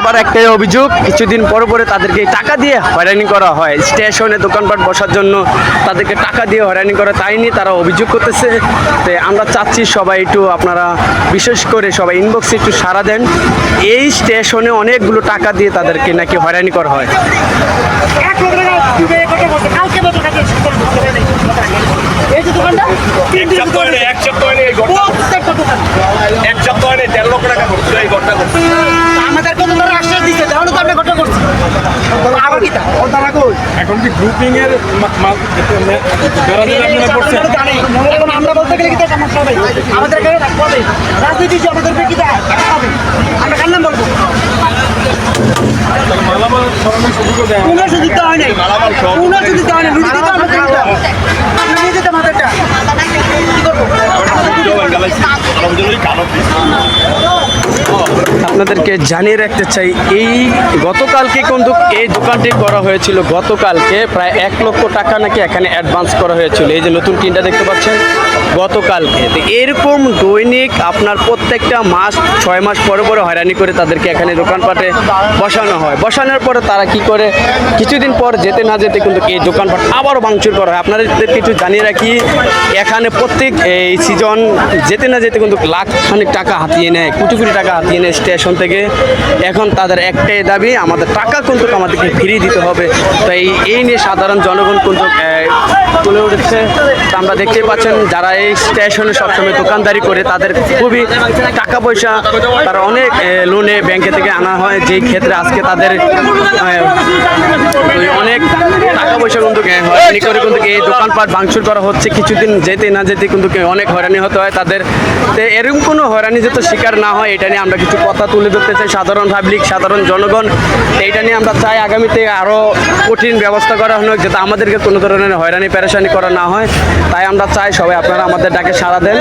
আবার একটাই অভিযোগ কিছুদিন পর পরে তাদেরকে টাকা দিয়ে হয়রানি করা হয়। স্টেশনে দোকানপাট বসার জন্য তাদেরকে টাকা দিয়ে হয়রানি করা তাই নিয়ে তারা অভিযোগ করতেছে। তো আমরা চাচ্ছি সবাই একটু আপনারা বিশেষ করে সবাই ইনবক্সে একটু সারা দেন। এই স্টেশনে অনেকগুলো টাকা দিয়ে তাদেরকে নাকি হয়রানি করা হয়। এক এই যে দোকানটা সপ্তাহ এক সপ্তাহ এক সপ্তাহ দেড় লক্ষ টাকা করছিল এই ঘরটা করতে। ঘটনা করছি। এখন কি গ্রুপিং এর মা- মা- যারা যারা আপনারা করছেন? আপনারা জানেন, এখন আমরা বলতে গেলে কি সমস্যা হবে আমাদের এখানে রাখতে হবে। রাজনীতি যে আমাদের কি তা আমরা কার নাম বলব? দেয়। কোনো সুযোগ দেওয়া হয়। নাই। কোনো সুযোগ দেওয়া হয় নাই। লুটি দিতে আমাদেরটা কি করব আপনাদেরকে জানিয়ে রাখতে চাই, এই গতকালকে কিন্তু এই দোকানটি করা হয়েছিল। গতকালকে প্রায় এক লক্ষ টাকা নাকি এখানে অ্যাডভান্স করা হয়েছিল। এই যে নতুন টিনটা দেখতে পাচ্ছেন, গতকালকে। তো এরকম দৈনিক আপনার প্রত্যেকটা মাস, ছয় মাস পরে পরে হয়রানি করে তাদেরকে এখানে দোকানপাটে বসানো হয়। বসানোর পরে তারা কি করে? কিছুদিন পর যেতে না যেতে কিন্তু এই দোকানপাট আবারও ভাঙচুর করা হয়। আপনাদের কিছু জানিয়ে রাখি, এখানে প্রত্যেক এই সিজন যেতে না যেতে কিন্তু লাখ খানিক টাকা হাতিয়ে নেয়, কোটি কোটি টাকা হাতিয়ে নেয় স্টেশন থেকে। এখন তাদের একটাই দাবি, আমাদের টাকা কিন্তু আমাদেরকে ফিরিয়ে দিতে হবে। তাই এই নিয়ে সাধারণ জনগণ কিন্তু তুলে উঠেছে। তা আমরা দেখতেই পাচ্ছেন যারা এই স্টেশনে সবসময় দোকানদারি করে, তাদের খুবই টাকা পয়সা, তারা অনেক লোনে ব্যাংকে থেকে আনা হয়। যেই ক্ষেত্রে আজকে তাদের অনেক টাকা পয়সা কিন্তু হয়রানি করে কিন্তু এই দোকানপাট ভাঙচুর করা হচ্ছে। কিছুদিন যেতে না যেতে কিন্তু অনেক হয়রানি হতে হয় তাদের। এরকম কোনো হয়রানি যাতে শিকার না হয়, এটা নিয়ে আমরা কিছু কথা তুলে ধরতে চাই। সাধারণ পাবলিক সাধারণ জনগণ এইটা নিয়ে আমরা চাই আগামীতে আরও কঠিন ব্যবস্থা করা হোক, যাতে আমাদেরকে কোনো ধরনের হয়রানি, পেরেশানি করা না হয়। তাই আমরা চাই সবাই আপনারা আমাদের ডাকে সাড়া দেন।